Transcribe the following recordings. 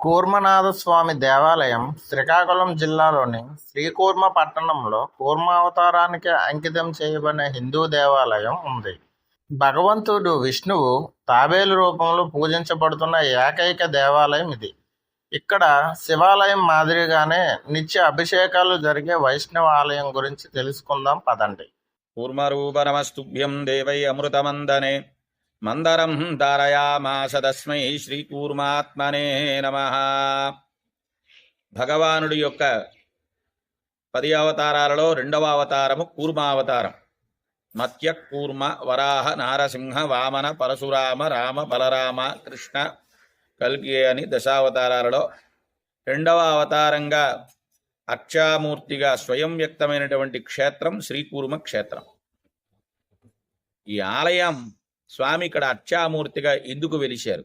కూర్మనాథస్వామి దేవాలయం శ్రీకాకుళం జిల్లాలోని శ్రీకూర్మ పట్టణంలో కూర్మావతారానికి అంకితం చేయబడిన హిందూ దేవాలయం ఉంది. భగవంతుడు విష్ణువు తాబేలు రూపంలో పూజించబడుతున్న ఏకైక దేవాలయం ఇది. ఇక్కడ శివాలయం మాదిరిగానే నిత్య అభిషేకాలు జరిగే వైష్ణవ ఆలయం గురించి తెలుసుకుందాం పదండి. కూర్మరూపనమస్తుభ్యం దేవై అమృతమందనే మందరం ధారయామాసదస్మై శ్రీకూర్మాత్మనే నమ. భగవానుడి యొక్క పది అవతారాలలో రెండవ అవతారము కూర్మావతారం. మత్య కూర్మ వరాహ నారసింహ వామన పరశురామ రామ బలరామ కృష్ణ కల్కి అని దశావతారాలలో రెండవ అవతారంగా అక్షామూర్తిగా స్వయం వ్యక్తమైనటువంటి క్షేత్రం శ్రీకూర్మ క్షేత్రం. ఈ ఆలయం స్వామి ఇక్కడ అర్చామూర్తిగా ఎందుకు వెలిశారు?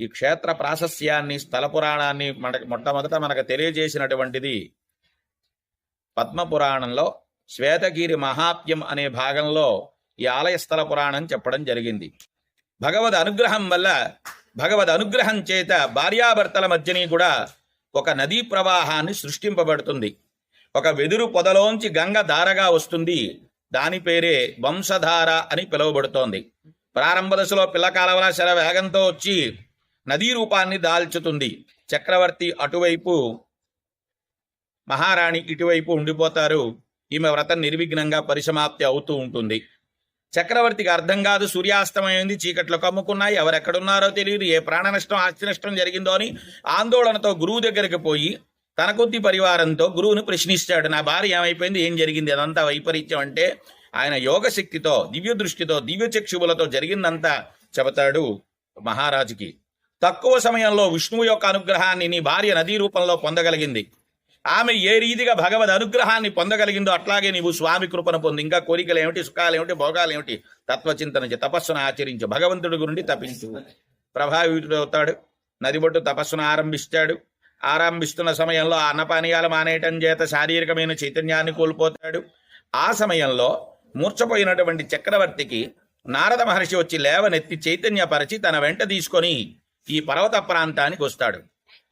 ఈ క్షేత్ర ప్రాశస్యాన్ని స్థల పురాణాన్ని మన మొట్టమొదట మనకు తెలియజేసినటువంటిది పద్మపురాణంలో శ్వేతగిరి మహాత్యం అనే భాగంలో ఈ ఆలయ స్థల పురాణం చెప్పడం జరిగింది. భగవద్ అనుగ్రహం వల్ల భగవద్ అనుగ్రహం చేత భార్యాభర్తల మధ్యని కూడా ఒక నదీ ప్రవాహాన్ని సృష్టింపబడుతుంది. ఒక వెదురు పొదలోంచి గంగ ధారగా వస్తుంది. దాని పేరే వంశధార అని పిలువబడుతోంది. ప్రారంభ దశలో పిల్లకాలవల శర వేగంతో వచ్చి నదీ రూపాన్ని దాల్చుతుంది. చక్రవర్తి అటువైపు మహారాణి ఇటువైపు ఉండిపోతారు. ఈమె వ్రతం నిర్విఘ్నంగా పరిసమాప్తి అవుతూ ఉంటుంది. చక్రవర్తికి అర్థం కాదు సూర్యాస్తమైంది చీకట్లు కమ్ముకున్నాయి ఎవరెక్కడున్నారో తెలియదు ఏ ప్రాణ నష్టం ఆస్తి నష్టం జరిగిందో అని ఆందోళనతో గురువు దగ్గరికి పోయి తన కొద్ది పరివారంతో గురువును ప్రశ్నిస్తాడు. నా భార్య ఏమైపోయింది? ఏం జరిగింది? అదంతా వైపరీత్యం అంటే ఆయన యోగశక్తితో దివ్య దృష్టితో దివ్య చక్షువులతో జరిగిందంతా చెబుతాడు మహారాజుకి. తక్కువ సమయంలో విష్ణువు యొక్క అనుగ్రహాన్ని నీ భార్య నదీ రూపంలో పొందగలిగింది. ఆమె ఏ రీతిగా భగవద్ అనుగ్రహాన్ని పొందగలిగిందో అట్లాగే నీవు స్వామి కృపను పొంది. ఇంకా కోరికలు ఏమిటి సుఖాలు ఏమిటి భోగాలు ఏమిటి తత్వచింతన తపస్సును ఆచరించు. భగవంతుడి గురించి తపించు. ప్రభావితుడవుతాడు. నదిబొట్టు తపస్సును ఆరంభిస్తాడు. ఆరంభిస్తున్న సమయంలో అన్నపానీయాలు మానేయటం చేత శారీరకమైన చైతన్యాన్ని కోల్పోతాడు. ఆ సమయంలో మూర్చపోయినటువంటి చక్రవర్తికి నారద మహర్షి వచ్చి లేవనెత్తి చైతన్యపరచి తన వెంట తీసుకొని ఈ పర్వత ప్రాంతానికి వస్తాడు.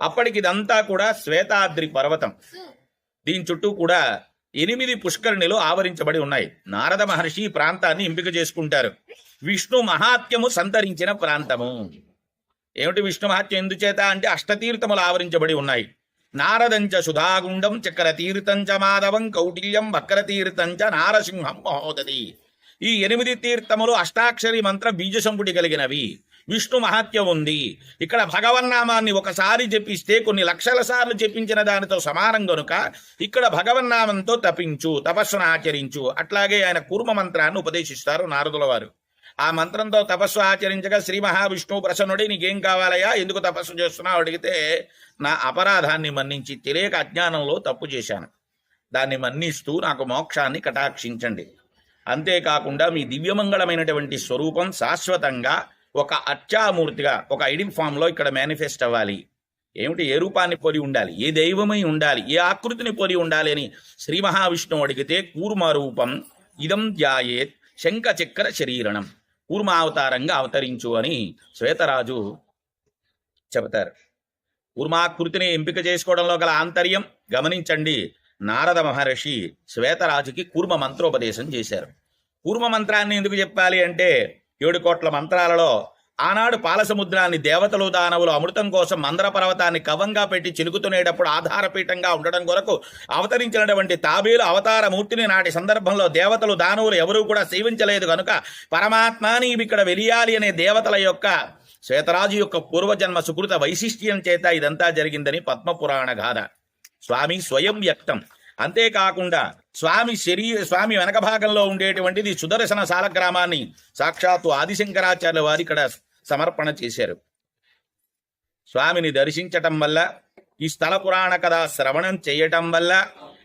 అప్పటికి ఇదంతా కూడా శ్వేతాద్రి పర్వతం. దీని చుట్టూ కూడా ఎనిమిది పుష్కరిణిలు ఆవరించబడి ఉన్నాయి. నారద మహర్షి ఈ ప్రాంతాన్ని ఎంపిక చేసుకుంటారు. విష్ణు మహాత్యము సంతరించిన ప్రాంతము. ఏమిటి విష్ణు మహాత్యం ఎందుచేత అంటే అష్టతీర్థములు ఆవరించబడి ఉన్నాయి. నారదంచ సుధాగుండం చక్రతీర్థంచ మాధవం కౌటిల్యం వక్రతీర్థంచ నారసింహం మహోదది ఈ ఎనిమిది తీర్థములు అష్టాక్షరి మంత్ర బీజసంపుటి కలిగినవి. విష్ణు మహాత్యం ఉంది. ఇక్కడ భగవన్నామాన్ని ఒకసారి జపిస్తే కొన్ని లక్షల సార్లు జపించిన దానితో సమానం గనుక ఇక్కడ భగవన్నామంతో తపించు తపస్సును ఆచరించు. అట్లాగే ఆయన కూర్మ మంత్రాన్ని ఉపదేశిస్తారు నారదుల వారు. ఆ మంత్రంతో తపస్సు ఆచరించగా శ్రీ మహావిష్ణువు ప్రసన్నుడి నీకేం కావాలయ్యా? ఎందుకు తపస్సు చేస్తున్నావు? అడిగితే నా అపరాధాన్ని మన్నించి తెలియక అజ్ఞానంలో తప్పు చేశాను. దాన్ని మన్నిస్తూ నాకు మోక్షాన్ని కటాక్షించండి. అంతేకాకుండా మీ దివ్యమంగళమైనటువంటి స్వరూపం శాశ్వతంగా ఒక అర్చామూర్తిగా ఒక ఐడిల్ ఫామ్లో ఇక్కడ మేనిఫెస్ట్ అవ్వాలి. ఏమిటి? ఏ రూపాన్ని పోలి ఉండాలి? ఏ దైవమై ఉండాలి? ఏ ఆకృతిని పోలి ఉండాలి? అని శ్రీ మహావిష్ణువు అడిగితే కూర్మ రూపం ఇదం ధ్యాయేత్ శంఖచక్ర శరీరణం. కూర్మావతారంగా అవతరించు అని శ్వేతరాజు చెబుతారు. కూర్మాకృతిని ఎంపిక చేసుకోవడంలో గల ఆంతర్యం గమనించండి. నారద మహర్షి శ్వేతరాజుకి కూర్మ మంత్రోపదేశం చేశారు. కూర్మ మంత్రాన్ని ఎందుకు చెప్పాలి అంటే ఏడు కోట్ల మంత్రాలలో ఆనాడు పాలసముద్రాన్ని దేవతలు దానవులు అమృతం కోసం మందర పర్వతాన్ని కవంగా పెట్టి చిలుకుతునేటప్పుడు ఆధారపీఠంగా ఉండడం కొరకు అవతరించినటువంటి తాబేలు అవతారమూర్తిని నాటి సందర్భంలో దేవతలు దానవులు ఎవరూ కూడా సేవించలేదు కనుక పరమాత్మాని ఇక్కడ వెలియాలి అనే దేవతల యొక్క శ్వేతరాజు యొక్క పూర్వజన్మ సుకృత వైశిష్ట్యం చేత ఇదంతా జరిగిందని పద్మపురాణ గాథ. స్వామి స్వయం వ్యక్తం. అంతేకాకుండా స్వామి శరీర స్వామి వెనక భాగంలో ఉండేటువంటిది సుదర్శన సాలగ్రామాన్ని సాక్షాత్తు ఆదిశంకరాచార్య వారి ఇక్కడ సమర్పణ చేశారు. స్వామిని దర్శించటం వల్ల ఈ స్థల పురాణ కథ శ్రవణం చేయటం వల్ల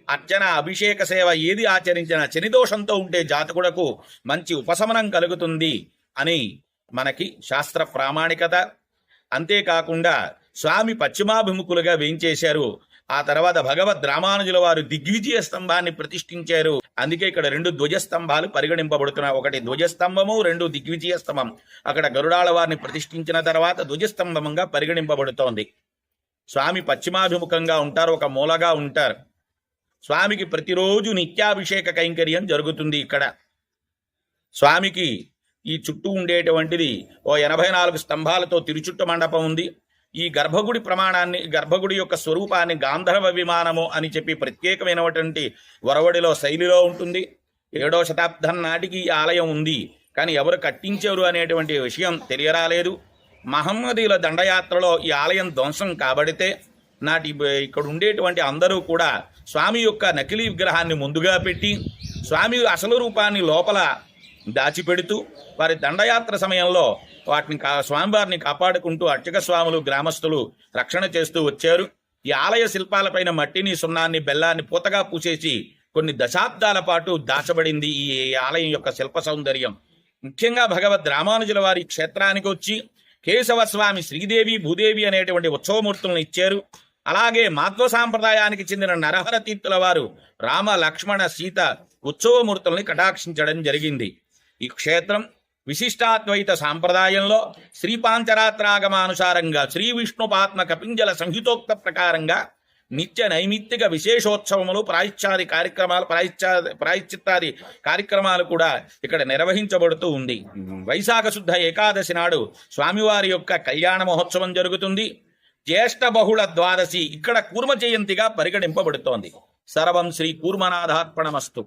అర్చన అభిషేక సేవ ఏది ఆచరించిన శనిదోషంతో ఉంటే జాతకుడకు మంచి ఉపశమనం కలుగుతుంది అని మనకి శాస్త్ర ప్రామాణికత. అంతేకాకుండా స్వామి పశ్చిమాభిముఖులుగా వేయించేశారు ఆ తర్వాత భగవద్ రామానుజుల వారు దిగ్విజయ స్తంభాన్ని ప్రతిష్ఠించారు. అందుకే ఇక్కడ రెండు ధ్వజస్తంభాలు పరిగణింపబడుతున్నాయి. ఒకటి ధ్వజస్తంభము రెండు దిగ్విజయ స్తంభం. అక్కడ గరుడాల వారిని ప్రతిష్ఠించిన తర్వాత ధ్వజస్తంభంగా పరిగణింపబడుతోంది. స్వామి పశ్చిమాభిముఖంగా ఉంటారు ఒక మూలగా ఉంటారు. స్వామికి ప్రతిరోజు నిత్యాభిషేక కైంకర్యం జరుగుతుంది ఇక్కడ. స్వామికి ఈ చుట్టూ ఉండేటువంటిది ఓ ఎనభై నాలుగు స్తంభాలతో తిరుచుట్టు మండపం ఉంది. ఈ గర్భగుడి ప్రమాణాన్ని గర్భగుడి యొక్క స్వరూపాన్ని గాంధర్వ విమానము అని చెప్పి ప్రత్యేకమైనటువంటి వరవడిలో శైలిలో ఉంటుంది. ఏడో శతాబ్దం నాటికి ఈ ఆలయం ఉంది. కానీ ఎవరు కట్టించారు అనేటువంటి విషయం తెలియరాలేదు. మహమ్మదీల దండయాత్రలో ఈ ఆలయం ధ్వంసం కాబడితే నాటి ఇక్కడ ఉండేటువంటి అందరూ కూడా స్వామి యొక్క నకిలీ విగ్రహాన్ని ముందుగా పెట్టి స్వామి అసలు రూపాన్ని లోపల దాచిపెడుతూ వారి దండయాత్ర సమయంలో వాటిని కా స్వామివారిని కాపాడుకుంటూ అర్చక స్వాములు గ్రామస్తులు రక్షణ చేస్తూ వచ్చారు. ఈ ఆలయ శిల్పాలపైన మట్టిని సున్నాన్ని బెల్లాన్ని పూతగా పూసేసి కొన్ని దశాబ్దాల పాటు దాచబడింది ఈ ఆలయం యొక్క శిల్ప సౌందర్యం. ముఖ్యంగా భగవద్ రామానుజుల వారి క్షేత్రానికి వచ్చి కేశవ స్వామి శ్రీదేవి భూదేవి అనేటువంటి ఉత్సవమూర్తులను ఇచ్చారు. అలాగే మాధ్వ సాంప్రదాయానికి చెందిన నరహర తీర్థుల వారు రామ లక్ష్మణ సీత ఉత్సవమూర్తుల్ని కటాక్షించడం జరిగింది. ఈ క్షేత్రం విశిష్టాద్వైత సాంప్రదాయంలో శ్రీపాంచరాత్రాగమానుసారంగా శ్రీ విష్ణుపాత్మ కపింజల సంహితోక్త ప్రకారంగా నిత్య నైమిత్తిక విశేషోత్సవములు ప్రాయశ్చాది కార్యక్రమాలు ప్రాయశ్చా ప్రాయశ్చిత్తాది కార్యక్రమాలు కూడా ఇక్కడ నిర్వహించబడుతూ ఉంది. వైశాఖ శుద్ధ ఏకాదశి నాడు స్వామివారి యొక్క కళ్యాణ మహోత్సవం జరుగుతుంది. జ్యేష్ఠ బహుళ ద్వాదశి ఇక్కడ కూర్మ జయంతిగా పరిగణింపబడుతోంది. సర్వం శ్రీ కూర్మనాథార్పణమస్తు.